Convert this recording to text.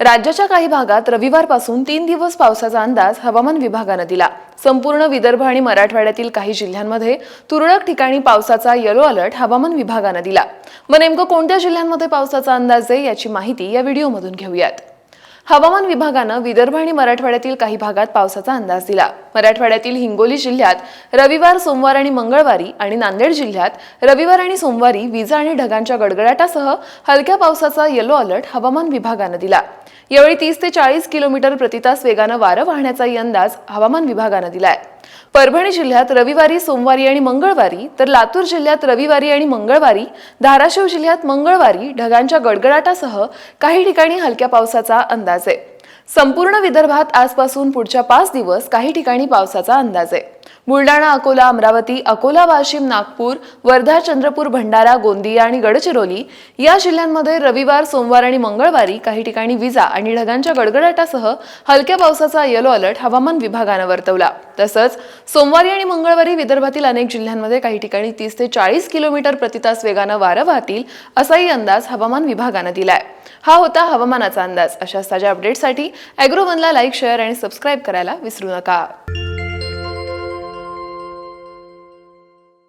राज्याच्या काही भागात रविवारपासून तीन दिवस पावसाचा अंदाज हवामान विभागानं दिला. संपूर्ण विदर्भ आणि मराठवाड्यातील काही जिल्ह्यांमध्ये तुरळक ठिकाणी पावसाचा येलो अलर्ट हवामान विभागानं दिला. मग नेमकं कोणत्या जिल्ह्यांमध्ये पावसाचा अंदाज आहे याची माहिती या व्हिडिओमधून घेऊयात. हवामान विभागानं विदर्भ आणि मराठवाड्यातील काही भागात पावसाचा अंदाज दिला. मराठवाड्यातील हिंगोली जिल्ह्यात रविवार सोमवार आणि मंगळवारी आणि नांदेड जिल्ह्यात रविवार आणि सोमवारी विजा आणि ढगांच्या गडगडाटासह हलक्या पावसाचा येलो अलर्ट हवामान विभागानं दिला. यावेळी तीस ते चाळीस किलोमीटर प्रतितास वेगानं वारं वाहण्याचाही अंदाज हवामान विभागानं दिलाय. परभणी जिल्ह्यात रविवारी सोमवारी आणि मंगळवारी तर लातूर जिल्ह्यात रविवारी आणि मंगळवारी धाराशिव जिल्ह्यात मंगळवारी ढगांच्या गडगडाटासह काही ठिकाणी हलक्या पावसाचा अंदाज आहे. संपूर्ण विदर्भात आजपासून पुढच्या पाच दिवस काही ठिकाणी पावसाचा अंदाज आहे. बुलडाणा अकोला अमरावती अकोला वाशिम नागपूर वर्धा चंद्रपूर भंडारा गोंदिया आणि गडचिरोली या जिल्ह्यांमध्ये रविवार सोमवार आणि मंगळवारी काही ठिकाणी विजा आणि ढगांच्या गडगडाटासह हलक्या पावसाचा येलो अलर्ट हवामान विभागानं वर्तवला. तसंच सोमवारी आणि मंगळवारी विदर्भातील अनेक जिल्ह्यांमध्ये काही ठिकाणी तीस ते चाळीस किलोमीटर प्रतितास वेगानं वारं वाहतील असाही अंदाज हवामान विभागानं दिलाय. हा होता हवामानाचा अंदाज. अशा ताज्या अपडेटसाठी अॅग्रोवनला लाईक शेअर आणि सबस्क्राईब करायला विसरू नका.